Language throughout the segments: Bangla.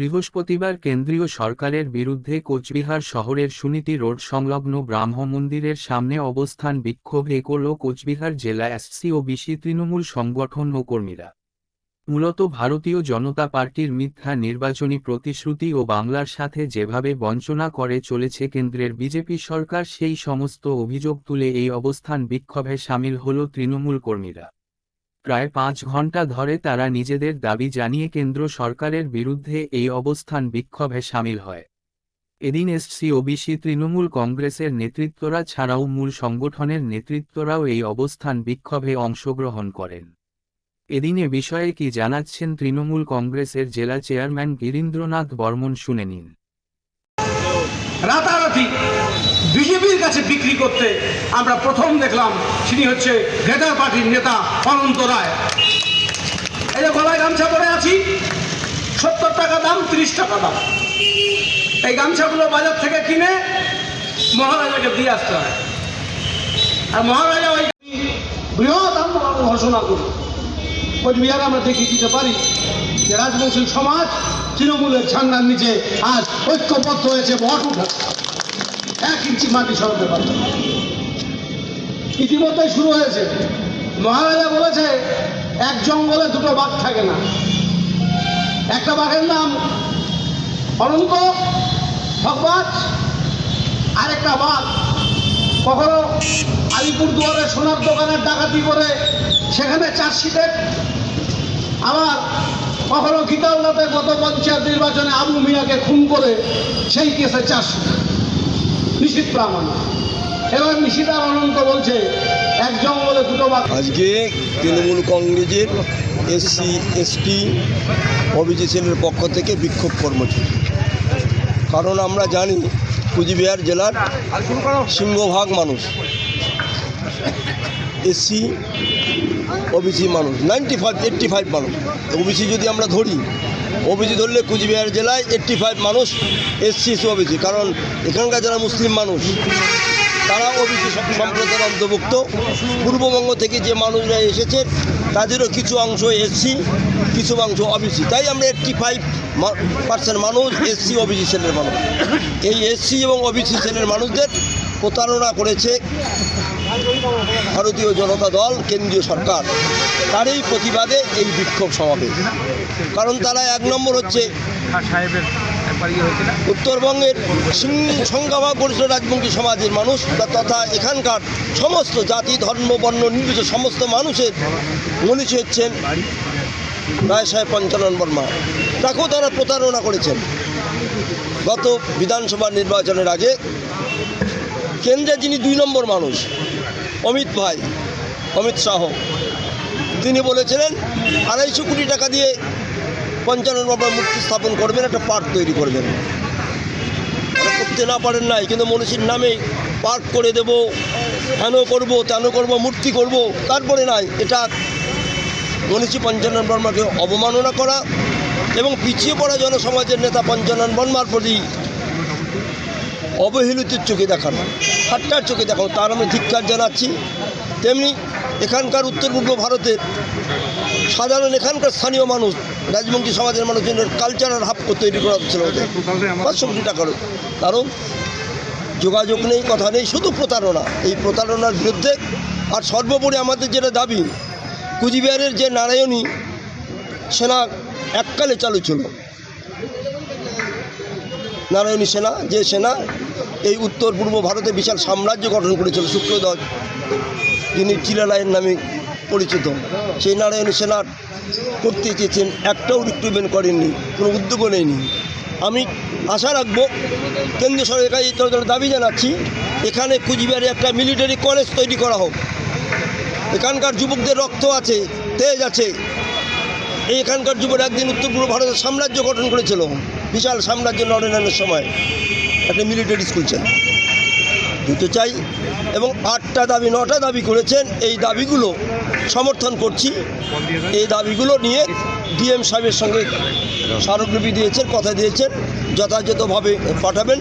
বৃহস্পতিবার কেন্দ্রীয় সরকারের বিরুদ্ধে কোচবিহার শহরের সুনীতি রোড সংলগ্ন ব্রাহ্ম মন্দিরের সামনে অবস্থান বিক্ষোভ এ করল কোচবিহার জেলা এসসি ও বিসি তৃণমূল সংগঠন ও কর্মীরা। মূলত ভারতীয় জনতা পার্টির মিথ্যা নির্বাচনী প্রতিশ্রুতি ও বাংলার সাথে যেভাবে বঞ্চনা করে চলেছে কেন্দ্রের বিজেপি সরকার, সেই সমস্ত অভিযোগ তুলে এই অবস্থান বিক্ষোভে সামিল হল তৃণমূল কর্মীরা। প্রায় পাঁচ ঘণ্টা ধরে তারা নিজেদের দাবি জানিয়ে কেন্দ্র সরকারের বিরুদ্ধে এই অবস্থান বিক্ষোভে সামিল হয়। এদিন এসসি ওবিসি তৃণমূল কংগ্রেসের নেতৃত্বরা ছাড়াও মূল সংগঠনের নেতৃত্বরাও এই অবস্থান বিক্ষোভে অংশগ্রহণ করেন। এদিন বিষয়ে কি জানাচ্ছেন তৃণমূল কংগ্রেসের জেলা চেয়ারম্যান গিরীন্দ্রনাথ বর্মন শুনে নিন। রাতারাতি বিজেপির কাছে বিক্রি করতে আমরা প্রথম দেখলাম তিনি হচ্ছে গ্রেটার পার্টির নেতা অনন্ত রায়। এই যে গলায় গামছা পরে আছি, সত্তর টাকা দাম, তিরিশ টাকা দাম। এই গামছাগুলো বাজার থেকে কিনে মহারাজাকে দিয়ে আসতে হয়। আর মহারাজা ওই বৃহৎ আন্দোলন ঘোষণা করি কোচবিহারে আমরা দেখিয়ে দিতে পারি যে রাজবংশী সমাজ তৃণমূলের ঝান্ডার নিচে আজ ঐক্যবদ্ধ হয়েছে উঠাচ্ছে এক ইঞ্চি মাটি সরাতে পারছে না। ইতিমধ্যেই শুরু হয়েছে। মহারাজা বলেছে, এক জঙ্গলে দুটো বাঘ থাকে না। একটা বাঘের নাম অনন্ত ভগবাজ আরেকটা বাঘ কখনো আলিপুরদুয়ারে সোনার দোকানের ডাকাতি করে সেখানে চার্জশিটের আবার কখনো গীতালদাতে গত পঞ্চায়েত নির্বাচনে আবু মিয়াকে খুন করে সেই কেসে চার্জশিট নিশীত প্রামাণিক এবার নিশিতার অনন্ত বলছে, এক জঙ্গলে দুটো আজকে তৃণমূল কংগ্রেসের এসসি, এসটি সেলের পক্ষ থেকে বিক্ষোভ কর্মসূচি। কারণ আমরা জানি, কুচবিহার জেলার সিংহভাগ মানুষ, এসসি, ওবিসি মানুষ নাইনটি ফাইভ এইট্টি ফাইভ মানুষ। ওবিসি যদি আমরা ধরি ওবিসি ধরলে কুচবিহার জেলায় এইট্টি ফাইভ মানুষ এসসি ওবিসি, কারণ এখানকার যারা মুসলিম মানুষ, তারা ওবিসি সম্প্রদায়ের অন্তর্ভুক্ত। পূর্ববঙ্গ থেকে যে মানুষরা এসেছে, তাদেরও কিছু অংশ এসসি, কিছু অংশ ওবিসি। তাই আমরা এইট্টি ফাইভ পার্সেন্ট মানুষ এসসি, ওবিসি শ্রেণির মানুষ। এই এসসি এবং ওবিসি শ্রেণির মানুষদের প্রতারণা করেছে ভারতীয় জনতা দল, কেন্দ্রীয় সরকার, তারই প্রতিবাদে এই বিক্ষোভ সমাবেশ। কারণ তারা এক নম্বর হচ্ছে উত্তরবঙ্গের সিং- সংখ্যাভাগ গরিষ্ঠ রাজবংশী সমাজের মানুষ তথা এখানকার সমস্ত জাতি, ধর্ম, বর্ণ, নির্বিশেষে সমস্ত মানুষের মনীষী হচ্ছেন রায় সাহেব পঞ্চানন বর্মা। তাকেও তারা প্রতারণা করেছেন। গত বিধানসভা নির্বাচনের আগে কেন্দ্রে যিনি দুই নম্বর মানুষ অমিত ভাই, অমিত শাহ। তিনি বলেছিলেন, আড়াইশো কোটি টাকা দিয়ে পঞ্চানন বাবার মূর্তি স্থাপন করবেন, একটা পার্ক তৈরি করবেন। করতে না পারেন নাই, কিন্তু মনীষীর নামে পার্ক করে দেব হেন করব তেন করব, মূর্তি করব, তারপরে নাই, এটা মনীষী পঞ্চানন বর্মাকে অবমাননা করা এবং পিছিয়ে পড়া জনসমাজের নেতা পঞ্চানন বর্মার প্রতি অবহেলিতের চোখে দেখানো, ঠাট্টার চোখে দেখানো, তার আমি ধিক্কার জানাচ্ছি। তেমনি এখানকার উত্তর পূর্ব ভারতের সাধারণ এখানকার স্থানীয় মানুষ রাজবংশী সমাজের মানুষজনের কালচারাল হাব তৈরি করা হচ্ছিল ওদের। পাঁচশো কোটি টাকার কারণ যোগাযোগ নেই, কথা নেই, শুধু প্রতারণা। এই প্রতারণার বিরুদ্ধে আর সর্বোপরি আমাদের যেটা দাবি, কুচবিহারের যে নারায়ণী সেনা এককালে চালু ছিল। নারায়ণী সেনা, যে সেনা এই উত্তর পূর্ব ভারতে বিশাল সাম্রাজ্য গঠন করেছিল শুক্রধ্বজ যিনি চিলালাইয়ের নামে পরিচিত। সেই নারায়ণী সেনার করতে চেয়েছেন, একটাও রিক্রুটমেন্ট করেননি, কোনো উদ্যোগও নেয়নি। আমি আশা রাখব, কেন্দ্রীয় সরকারের কাছে এই দাবি জানাচ্ছি, এখানে কুচবিহারে একটা মিলিটারি কলেজ তৈরি করা হোক। এখানকার যুবকদের রক্ত আছে, তেজ আছে। এখানকার যুবক একদিন উত্তর পূর্ব ভারতের সাম্রাজ্য গঠন করেছিল। বিশাল সাম্রাজ্য নরেনের সময় একটা মিলিটারি স্কুল চাই দিতে চাই এবং আটটা দাবি, নটা দাবি করেছেন। এই দাবিগুলো সমর্থন করছি। এই দাবিগুলো নিয়ে ডিএম সাহেবের সঙ্গে স্মারকলিপি দিয়েছেন, কথা দিয়েছেন, যথাযথভাবে পাঠাবেন।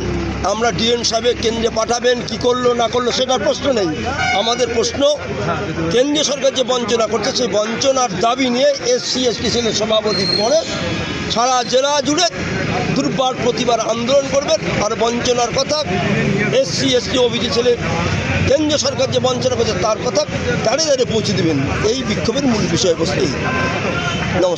আমরা ডিএম সাহেবের কেন্দ্রে পাঠাবেন, কি করল, না করল, সেটার প্রশ্ন নেই। আমাদের প্রশ্ন, কেন্দ্রীয় সরকার যে বঞ্চনা করছে, সেই বঞ্চনার দাবি নিয়ে এসসি, এসটি সেলের সভাপতি পরে সারা জেলা জুড়ে দুর্বার প্রতিবার আন্দোলন করবেন। আর বঞ্চনার কথা, এসসি, এসটি অভিযোগ ছেলে, কেন্দ্রীয় সরকার যে বঞ্চনা করছে তার কথা দাঁড়িয়ে দাঁড়িয়ে পৌঁছে দেবেন। এই বিক্ষোভের মূল বিষয়বস্তু। নমস্কার।